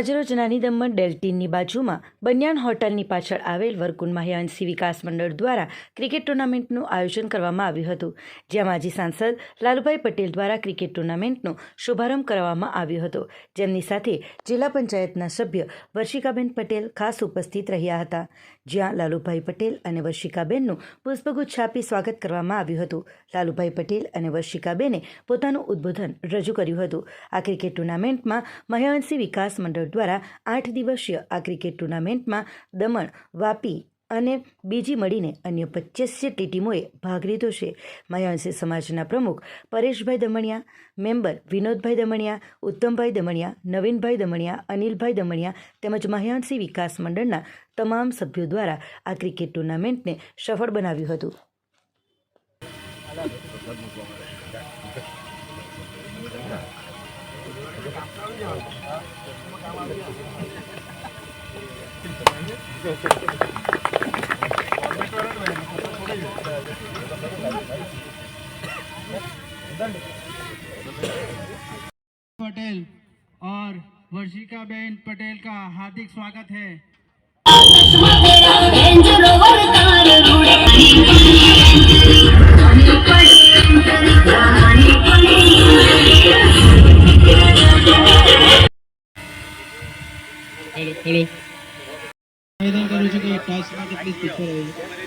આજરોજ નાની દમણ ડેલ્ટીનની બાજુમાં બન્યાન હોટલની પાછળ આવેલ વરકુન મહ્યાંશી વિકાસ મંડળ દ્વારા ક્રિકેટ ટુર્નામેન્ટનું આયોજન કરવામાં આવ્યું હતું, જ્યાં માજી સાંસદ લાલુભાઈ પટેલ દ્વારા ક્રિકેટ ટુર્નામેન્ટનો શુભારંભ કરવામાં આવ્યો હતો. જેમની સાથે જિલ્લા પંચાયતના સભ્ય વર્ષિકાબેન પટેલ ખાસ ઉપસ્થિત રહ્યા હતા. જ્યાં લાલુભાઈ પટેલ અને વર્ષિકાબેનનું પુષ્પગુચ્છ આપી સ્વાગત કરવામાં આવ્યું હતું. લાલુભાઈ પટેલ અને વર્ષિકાબેને પોતાનું ઉદ્બોધન રજૂ કર્યું હતું. આ ક્રિકેટ ટુર્નામેન્ટમાં મહ્યાંસી વિકાસ મંડળ દ્વારા આઠ દિવસીય આ ક્રિકેટ ટુર્નામેન્ટમાં દમણ, વાપી અને બીજી મળીને અન્ય પચીસ જેટલી ટીમોએ ભાગ લીધો છે. માયાવંશી સમાજના પ્રમુખ પરેશભાઈ દમણિયા, મેમ્બર વિનોદભાઈ દમણિયા, ઉત્તમભાઈ દમણિયા, નવીનભાઈ દમણિયા, અનિલભાઈ દમણિયા તેમજ મહ્યાંસી વિકાસ મંડળના તમામ સભ્યો દ્વારા આ ક્રિકેટ ટુર્નામેન્ટને સફળ બનાવ્યું હતું. पटेल और वर्षिका बेन पटेल का हार्दिक स्वागत है range rover car रुड़े hello hello નિવેદન કરું છું કે ટોસ માટે પ્લીઝ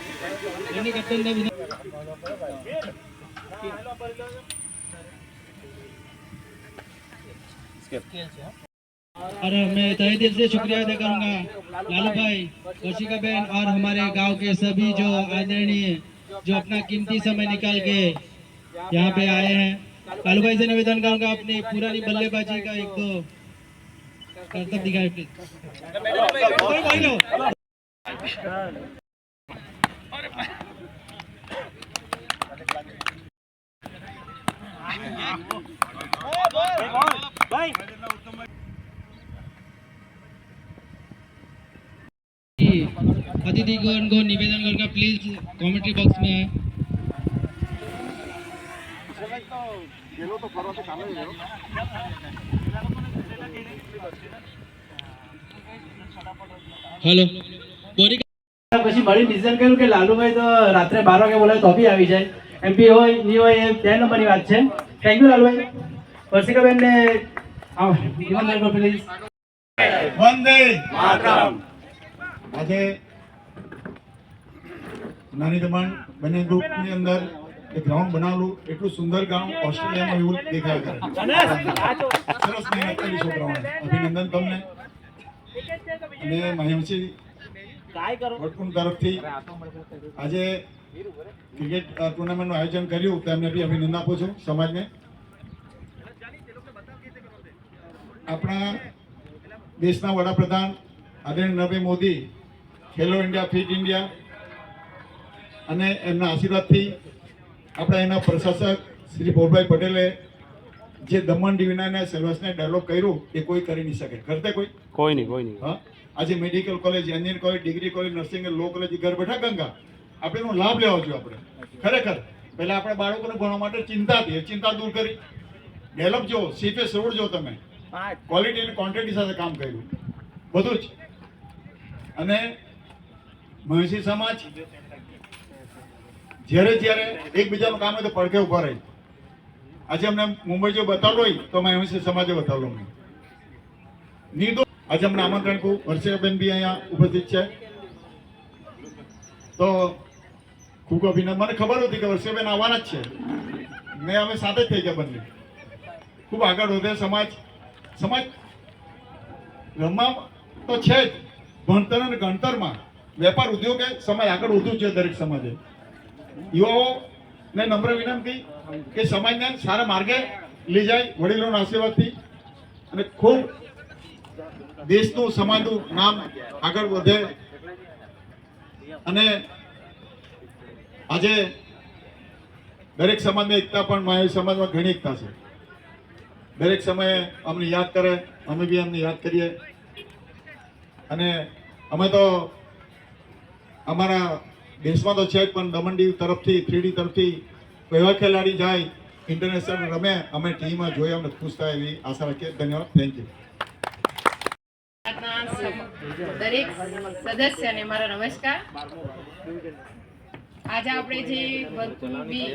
और मैं तहे दिल से शुक्रिया अदा करूँगा। लालू भाई, कौशिका बहन और हमारे गाँव के सभी जो आदरणीय, जो अपना कीमती समय निकाल के यहाँ पे आए हैं। लालू भाई से निवेदन करूँगा अपनी पुरानी बल्लेबाजी का एक दो कर्तव्य दिखाए प्लीज़ अतिथि को उनको निवेदन करके प्लीज़ कमेंट्री बॉक्स में आए। हेलो પછી મળી ડિસિઝન કર્યું કે લાલુભાઈ તો રાત્રે બાર વાગે બોલાવે તો બી આવી જાય. એમપી હોયની હોય એ બે નંબરની વાત છે. Thank you Lalubhai. વર્ષિકાબેન ને આવો જીવન રાખો પ્લીઝ વંદે આજે નાની દમણ બંને ગ્રુપની અંદર એક ગ્રાઉન્ડ બનાવેલું એટલું સુંદર ગ્રાઉન્ડ ઓસ્ટ્રેલિયામાં એવું દેખાય કરે સરસ મહેનત કરી છોકરાઓને અભિનંદન તમને. અને મહેમસિંહ વટકુંડ તરફથી આજે ક્રિકેટ ટુર્નામેન્ટનું આયોજન કર્યું તેમને બી અભિનંદન આપું છું સમાજને. આપણા દેશના વડાપ્રધાન આદરણીય Narendra Modi Khelo India fit India અને એમના આશીર્વાદથી આપણા એના પ્રશાસક શ્રી ભોરભાઈ પટેલે જે દમણ ડિવિનાને સેલ્વસને ડેવલપ કર્યું એ કોઈ કરી નહીં શકે. કરતે કોઈ? કોઈ નહીં કોઈ નહીં. હા? આજે medical college engineer college degree college nursing law college ઘર બેઠા ગંગા. આપણે એનો લાભ લેવો જોઈએ આપણે. ખરેખર. પહેલાં આપણે બાળકોને ભણવા માટે ચિંતા હતી. ચિંતા દૂર કરી. ડેવલપ જો સીફેસ રોડ જો તમે. ક્વોલિટી અને ક્વોન્ટિટી સાથે કામ કર્યું. બધું જ. અને મહિષી સમાજ જ્યારે જ્યારે એકબીજાનું કામ હોય તો પડખે ઊભા રહી. આજે અમને મુંબઈ જો બતાવલો હોય તો મહિષી સમાજે બતાવલો અમને. નિર્દોષ આજે અમને આમંત્રણ કહું વર્ષિકાબેન બી અહીંયા ઉપસ્થિત છે. તો ખૂબ અભિનંદન. મને ખબર હતી કે વર્ષિકાબેન આવવાના જ છે. મેં અમે સાથે જ થઈ ગયા બંને. ખૂબ આગળ વધે સમાજ. સમાજ રમવા તો છે જ. ભણતર અને ગણતરમાં વેપાર ઉદ્યોગે સમાજ આગળ વધવું છે દરેક સમાજે. યુવાઓને નમ્ર વિનંતી કે સમાજને સારા માર્ગે લઈ જાય વડીલોના આશીર્વાદથી. અને ખૂબ દેશનું સમાજનું નામ આગળ વધે. અને આજે દરેક સમાજમાં એકતા પણ મારી સમાજમાં ઘણી એકતા છે. દરેક સમયે અમને યાદ કરે, અમે બી અમને યાદ કરીએ. અને અમે તો અમારા દેશમાં તો છે જ, પણ દમણ દીવ તરફથી, થ્રીડી તરફથી એવા ખેલાડી જાય ઇન્ટરનેશનલ રમે, અમે ટીમમાં જોઈએ અમને ખુશ થાય એવી આશા રાખીએ. ધન્યવાદ. થેન્ક યુ દરેક સદસ્યને મારા નમસ્કાર. આજે આપણે જે વર્તુળબી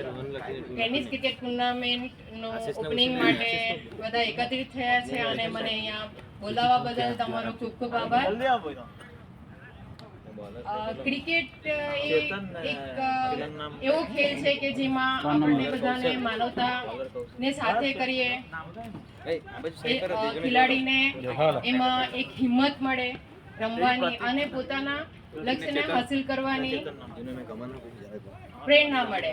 ટેનિસ ક્રિકેટ ટુર્નામેન્ટનો ઓપનિંગ માટે બધા એકત્રિત થયા છે અને મને અહીંયા બોલાવવા બદલ તમારો ખૂબ ખૂબ આભાર. ક્રિકેટ એ એક એવો ખેલ છે કે જેમાં આપણે બધાને માનવતા ને સાથે કરીએ. ખેલાડીને એમાં એક હિંમત મળે રમવાની અને પોતાના લક્ષ્યને હાસિલ કરવાની. પ્રેરણા મળે.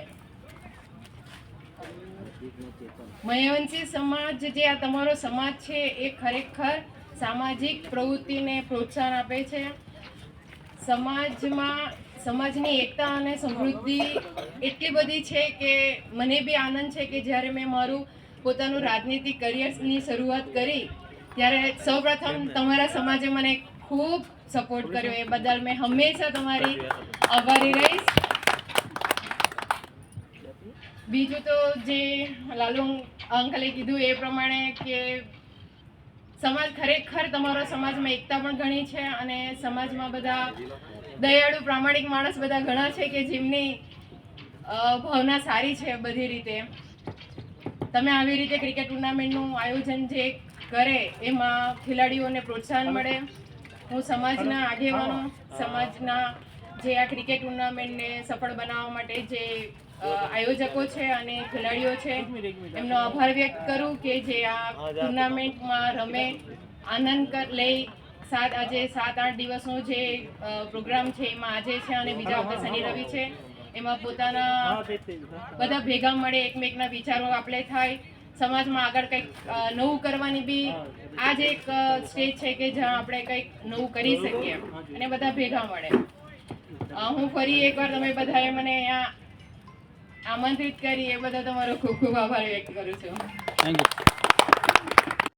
મયવંશી સમાજ જે આ તમારો સમાજ છે એ ખરેખર સામાજિક પ્રવૃત્તિને પ્રોત્સાહન આપે છે. સમાજમાં સમાજની એકતા અને સમૃદ્ધિ એટલી બધી છે કે મને બી આનંદ છે કે જ્યારે મેં મારું પોતાનું રાજનીતિક કરિયરની શરૂઆત કરી ત્યારે સૌપ્રથમ તમારા સમાજે મને ખૂબ સપોર્ટ કર્યો. એ બદલ મેં હંમેશા તમારી આભારી રહીશ. બીજું તો જે લાલુ અંકલે કીધું એ પ્રમાણે કે સમાજ ખરેખર તમારો સમાજમાં એકતા પણ ઘણી છે અને સમાજમાં બધા દયાળુ પ્રામાણિક માણસ બધા ઘણા છે કે જેમની ભાવના સારી છે બધી રીતે. તમે આવી રીતે ક્રિકેટ ટુર્નામેન્ટનું આયોજન જે કરે એમાં ખેલાડીઓને પ્રોત્સાહન મળે. હું સમાજના આગેવાનો સમાજના જે આ ક્રિકેટ ટુર્નામેન્ટને સફળ બનાવવા માટે જે આયોજકો છે અને ખેલાડીઓ છે એમનો આભાર વ્યક્ત કરું કે જે આ ટુર્નામેન્ટમાં રમે આનંદ કર લઈ સાત આજે સાત આઠ દિવસનો જે પ્રોગ્રામ છે એમાં આજે છે અને બીજા વખતે શનિ રવિ છે. એમાં પોતાના બધા ભેગા મળે એકમેકના વિચારો આપણે થાય. સમાજમાં આગળ કંઈક નવું કરવાની બી આ જ. એક સ્ટેજ છે કે જ્યાં આપણે કંઈક નવું કરી શકીએ. અને બધા ભેગા મળે. હું ફરી એકવાર તમે બધાએ મને અહીંયા આમંત્રિત કરી, એ બધા તમારો ખૂબ ખૂબ આભાર વ્યક્ત કરું છું. Thank you